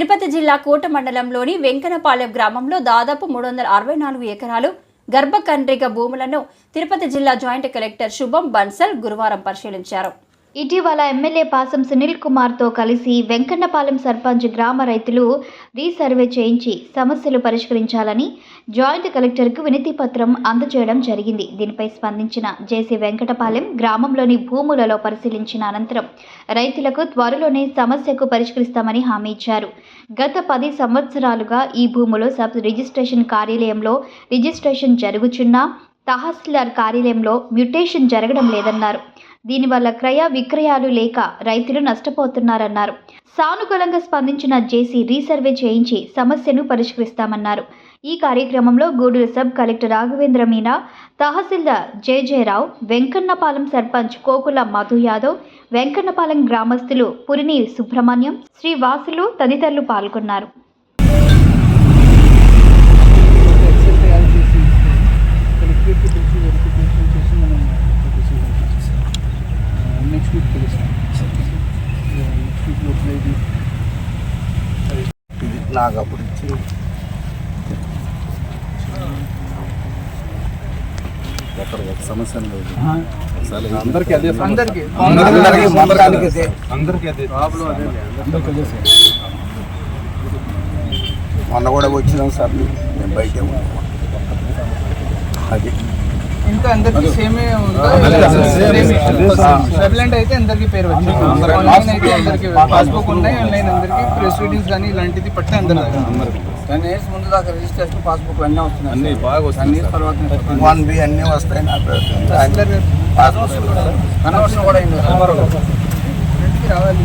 తిరుపతి జిల్లా కోట మండలంలోని వెంకనపాలెం గ్రామంలో దాదాపు మూడు వందల అరవై నాలుగు ఎకరాలు గర్భకండ్రిక భూములను తిరుపతి జిల్లా జాయింట్ కలెక్టర్ శుభం బన్సల్ గురువారం పరిశీలించారు. ఇటీవల ఎమ్మెల్యే పాసం సునీల్ కుమార్తో కలిసి వెంకన్నపాలెం సర్పంచ్ గ్రామ రైతులు రీసర్వే చేయించి సమస్యలు పరిష్కరించాలని జాయింట్ కలెక్టర్కు వినతి పత్రం అందజేయడం జరిగింది. దీనిపై స్పందించిన జేసీ వెంకటపాలెం గ్రామంలోని భూములలో పరిశీలించిన అనంతరం రైతులకు త్వరలోనే సమస్యకు పరిష్కరిస్తామని హామీ ఇచ్చారు. గత పది సంవత్సరాలుగా ఈ భూములో సబ్ రిజిస్ట్రేషన్ కార్యాలయంలో రిజిస్ట్రేషన్ జరుగుచున్నా తహసీల్దార్ కార్యాలయంలో మ్యుటేషన్ జరగడం లేదన్నారు. దీనివల్ల క్రయ విక్రయాలు లేక రైతులు నష్టపోతున్నారన్నారు. సానుకూలంగా స్పందించిన జేసీ రీసర్వే చేయించి సమస్యను పరిష్కరిస్తామన్నారు. ఈ కార్యక్రమంలో గూడూరు సబ్ కలెక్టర్ రాఘవేంద్ర మీనా తహసీల్దార్ జయజయరావు వెంకన్నపాలెం సర్పంచ్ కోకుల మధు యాదవ్ వెంకన్నపాలెం గ్రామస్తులు పురిని సుబ్రహ్మణ్యం శ్రీవాసులు తదితరులు పాల్గొన్నారు. ఇది ఇది నాకు అప్పుడు ఇచ్చి సమస్య లేదు. అందరికీ అదే అందరికీ. అందరికీ మొత్తానికి అదే. అందరికీ అదే. అందరికీ అదే. సార్ మొన్న కూడా వచ్చినాం సార్. మేము బయటే ఉన్నాం అది. ఇంకా అందరికీ సేమే. సబ్లెంట్ అయితే అందరికీ పేరు వచ్చింది. అందరికీ. ఆన్లైన్ అయితే అందరికీ పాస్బుక్ ఉన్నాయి ఆన్లైన్ అందరికీ ప్రెస్ రీడింగ్స్ కానీ ఇలాంటిది పట్టే అందరూ టెన్ ఇయర్స్ ముందు దాకా రిజిస్ట్రేషన్ పాస్బుక్ అన్నీ వస్తున్నాయి అన్నీ. బాగా వన్ బి అన్నీ వస్తాయి కన్వర్షన్ కూడా అయింది రావాలి.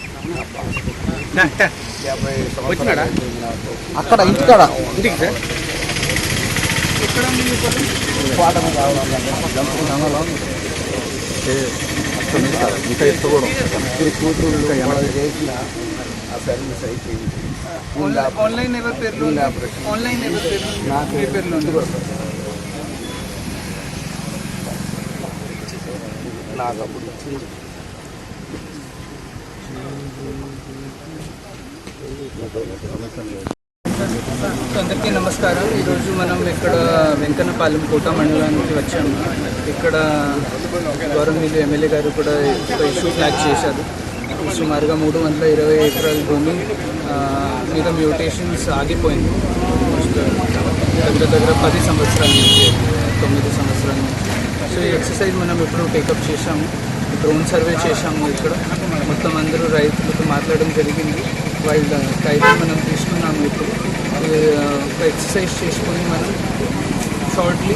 నాకు. అక్కడ ఇంటికాడ జంపు రంగంలో ఇంకా ఎత్తు కూడా ఉంటుంది. కూతురు ఇంకా ఎనభై చేసిన ఆ సర్వీస్ అయిపోయింది ఆన్లైన్- ఆన్లైన్ ఎవరి పేర్లు. ఆన్లైన్ ఎవరి పేర్లు? నాకు మీ పేర్లు. నాకు అప్పుడు అందరికీ నమస్కారం. ఈరోజు మనం ఇక్కడ వెంకన్నపాలెం కోట మండలానికి వచ్చాము ఇక్కడ గౌరవనీయులు ఎమ్మెల్యే గారు కూడా ఒక ఇష్యూ ఫ్లాగ్ చేశారు. సుమారుగా మూడు వందల ఇరవై ఎకరాల భూమి మీద మ్యూటేషన్స్ ఆగిపోయింది. దగ్గర దగ్గర పది సంవత్సరాల నుంచి తొమ్మిది సంవత్సరాల నుంచి. సో ఈ ఎక్సర్సైజ్ మనం ఇప్పుడు టేకప్ చేశాము. డ్రోన్ సర్వే చేశాము ఇక్కడ. మొత్తం అందరూ రైతులతో మాట్లాడడం జరిగింది. వాళ్ళ టైప్ మనం తీసుకున్నాము ఇప్పుడు. ఎక్సర్సైజ్ చేసుకొని మనం షార్ట్లీ